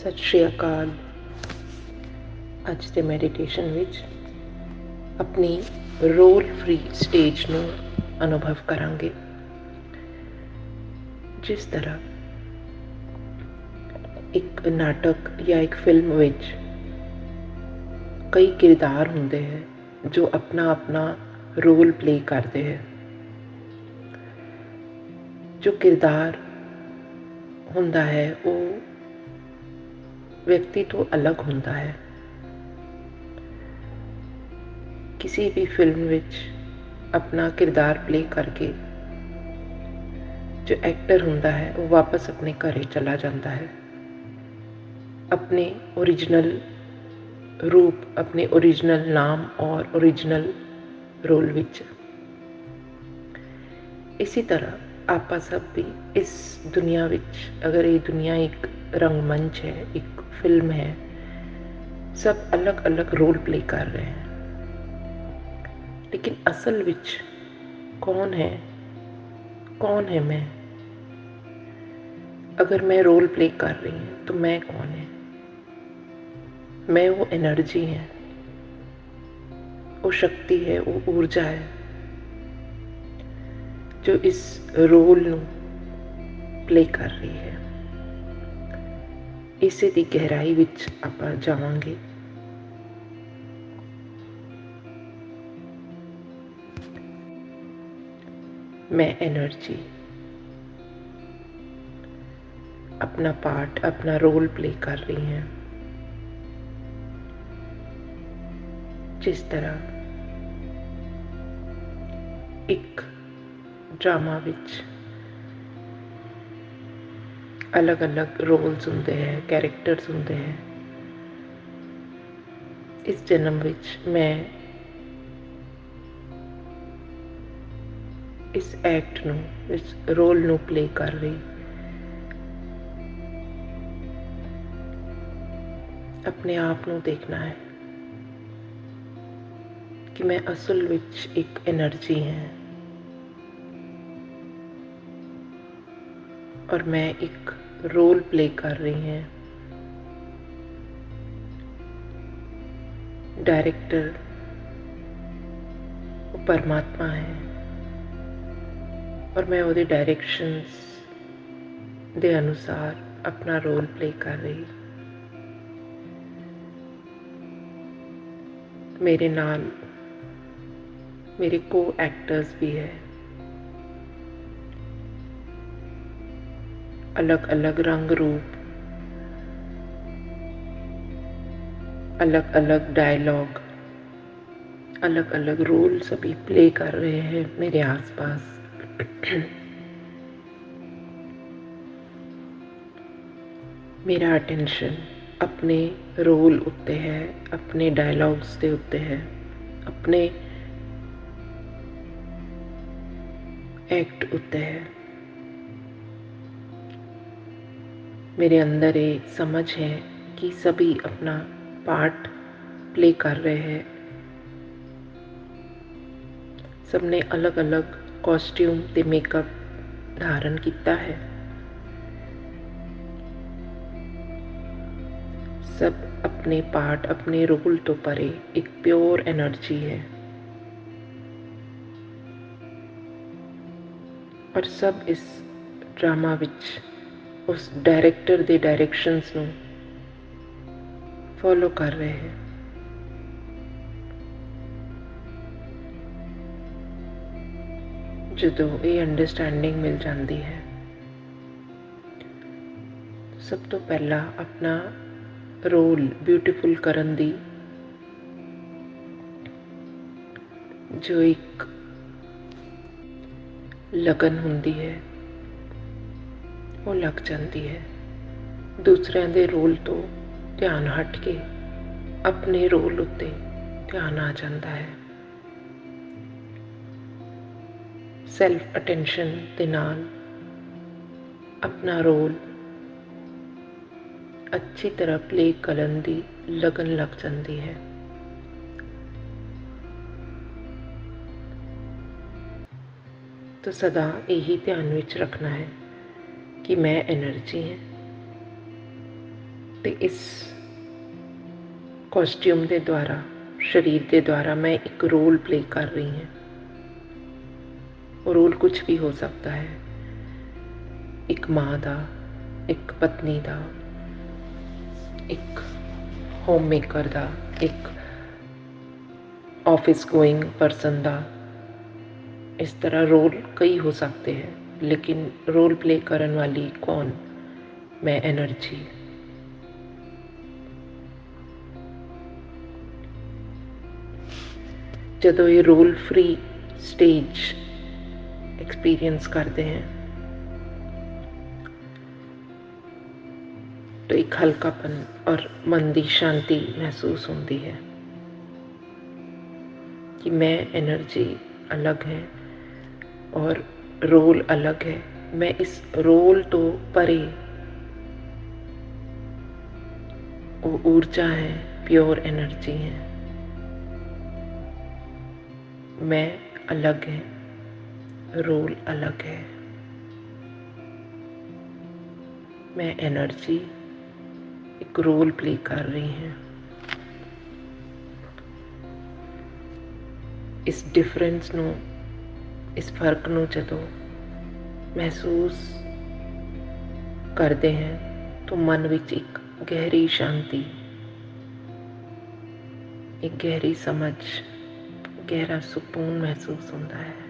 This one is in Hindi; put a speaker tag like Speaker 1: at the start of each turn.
Speaker 1: ਸਤਿ ਸ਼੍ਰੀ ਅਕਾਲ। ਅੱਜ ਦੇ ਮੈਡੀਟੇਸ਼ਨ ਵਿੱਚ ਆਪਣੀ ਰੋਲ ਫ੍ਰੀ ਸਟੇਜ ਨੂੰ ਅਨੁਭਵ ਕਰਾਂਗੇ। ਜਿਸ ਤਰ੍ਹਾਂ ਇੱਕ ਨਾਟਕ ਜਾਂ ਇੱਕ ਫਿਲਮ ਵਿੱਚ ਕਈ ਕਿਰਦਾਰ ਹੁੰਦੇ ਹੈ ਜੋ ਆਪਣਾ ਆਪਣਾ ਰੋਲ ਪਲੇ ਕਰਦੇ ਹੈ। ਜੋ ਕਿਰਦਾਰ ਹੁੰਦਾ ਹੈ, ਉਹ ਵਿਅਕਤੀ ਤੋਂ ਅਲੱਗ ਹੁੰਦਾ ਹੈ ਕਿਸੇ ਵੀ ਫਿਲਮ ਵਿੱਚ ਆਪਣਾ ਕਿਰਦਾਰ ਪਲੇ ਕਰਕੇ ਜੋ ਐਕਟਰ ਹੁੰਦਾ ਹੈ ਉਹ ਵਾਪਸ ਆਪਣੇ ਘਰੇ ਚਲਾ ਜਾਂਦਾ ਹੈ ਆਪਣੇ ओरिजिनल ਰੂਪ ਆਪਣੇ ओरिजिनल ਨਾਮ ਔਰ ओरिजिनल ਰੋਲ ਵਿੱਚ ਇਸੇ ਤਰ੍ਹਾਂ ਆਪਾਂ ਸਭ ਵੀ ਇਸ ਦੁਨੀਆ ਵਿੱਚ ਅਗਰ ਇਹ ਦੁਨੀਆ ਇੱਕ ਰੰਗਮੰਚ ਹੈ ਇੱਕ फ़िल्म है। सब अलग अलग रोल प्ले कर रहे हैं। लेकिन असल विच कौन है? कौन है मैं? अगर मैं रोल प्ले कर रही हूँ तो मैं कौन है? मैं वो एनर्जी है। वो शक्ति है, वो ऊर्जा है, जो इस रोल प्ले कर रही है। ਇਸੇ ਦੀ ਗਹਿਰਾਈ ਵਿੱਚ ਆਪਾਂ ਜਾਵਾਂਗੇ मैं एनर्जी अपना पार्ट अपना रोल प्ले कर रही हैं जिस तरह एक ड्रामा विच अलग अलग रोल सुनते हैं कैरेक्टर सुनते हैं। इस जन्म विच मैं इस एक्ट नू, इस रोल नू प्ले कर रही। अपने आप नू देखना है कि मैं असल विच एक एनर्जी है। ਔਰ ਮੈਂ ਇੱਕ ਰੋਲ ਪਲੇ ਕਰ ਰਹੀ ਹਾਂ डायरेक्टर वो परमात्मा है और मैं ਉਹਦੇ ਡਾਇਰੈਕਸ਼ਨਸ ਦੇ ਅਨੁਸਾਰ ਆਪਣਾ ਰੋਲ ਪਲੇ ਕਰ ਰਹੀ ਮੇਰੇ ਨਾਲ ਮੇਰੇ ਕੋ ਐਕਟਰਸ ਵੀ ਹੈ अलग-अलग रंग रूप अलग-अलग डायलॉग अलग-अलग रोल सभी प्ले कर रहे हैं मेरे आसपास ਮੇਰਾ ਅਟੈਂਸ਼ਨ ਆਪਣੇ ਰੋਲ ਉੱਤੇ ਹੈ ਆਪਣੇ ਡਾਇਲੌਗਸ ਦੇ ਉੱਤੇ ਹੈ ਆਪਣੇ ਐਕਟ ਉੱਤੇ ਹੈ मेरे अंदर एक समझ है कि सभी अपना पार्ट प्ले कर रहे हैं। सबने अलग अलग कॉस्ट्यूम ते मेकअप धारण किया है। सब अपने पार्ट अपने रोल तो परे, एक प्योर एनर्जी है। और सब इस ड्रामा विच ਉਸ ਡਾਇਰੈਕਟਰ ਦੇ ਡਾਇਰੈਕਸ਼ਨਸ ਨੂੰ ਫੋਲੋ ਕਰ ਰਹੇ ਹੈ। ਜਦੋਂ ਇਹ ਅੰਡਰਸਟੈਂਡਿੰਗ ਮਿਲ ਜਾਂਦੀ ਹੈ, ਸਭ ਤੋਂ ਪਹਿਲਾਂ ਆਪਣਾ ਰੋਲ ਬਿਊਟੀਫੁਲ ਕਰਨ ਦੀ ਜੋ ਇੱਕ ਲਗਨ ਹੁੰਦੀ ਹੈ ਉਹ ਲੱਗ ਜਾਂਦੀ ਹੈ। ਦੂਸਰਿਆਂ ਦੇ ਰੋਲ ਤੋਂ ਧਿਆਨ ਹਟ ਕੇ ਆਪਣੇ ਰੋਲ ਉੱਤੇ ਧਿਆਨ ਆ ਜਾਂਦਾ ਹੈ। ਸੈਲਫ ਅਟੈਂਸ਼ਨ ਦੇ ਨਾਲ ਆਪਣਾ ਰੋਲ ਅੱਛੀ ਤਰ੍ਹਾਂ ਪਲੇ ਕਰਨ ਦੀ ਲਗਨ ਲੱਗ ਜਾਂਦੀ ਹੈ। ਤਾਂ ਸਦਾ ਇਹੀ ਧਿਆਨ ਵਿੱਚ ਰੱਖਣਾ ਹੈ। कि मैं एनर्जी है ਤੇ ਇਸ ਕਾਸਟਿਊਮ ਦੇ ਦੁਆਰਾ ਸਰੀਰ ਦੇ ਦੁਆਰਾ ਮੈਂ ਇੱਕ ਰੋਲ ਪਲੇ ਕਰ ਰਹੀ ਹਾਂ ਉਹ ਰੋਲ ਕੁਝ ਵੀ ਹੋ ਸਕਦਾ ਹੈ ਇੱਕ ਮਾਂ ਦਾ ਇੱਕ ਪਤਨੀ ਦਾ ਇੱਕ ਹੋਮ ਮੇਕਰ ਦਾ ਇੱਕ ਆਫਿਸ ਗੋਇੰਗ ਪਰਸਨ ਦਾ ਇਸ ਤਰ੍ਹਾਂ ਰੋਲ ਕਈ ਹੋ ਸਕਦੇ ਹੈ लेकिन रोल प्ले करने वाली कौन? मैं एनर्जी जो ये रोल फ्री स्टेज एक्सपीरियंस करते हैं तो एक हल्कापन और मन की शांति महसूस होती है कि मैं एनर्जी अलग है और रोल अलग है। मैं इस रोल तो परे। वो ऊर्जा है प्योर एनर्जी है। मैं अलग है, रोल अलग है। मैं एनर्जी एक रोल प्ले कर रही है। इस डिफरेंस नो ਇਸ ਫਰਕ ਨੂੰ ਜਦੋਂ ਮਹਿਸੂਸ ਕਰਦੇ ਹਾਂ ਤਾਂ ਮਨ ਵਿੱਚ ਇੱਕ ਗਹਿਰੀ ਸ਼ਾਂਤੀ ਇੱਕ ਗਹਿਰੀ ਸਮਝ ਗਹਿਰਾ ਸਕੂਨ ਮਹਿਸੂਸ ਹੁੰਦਾ ਹੈ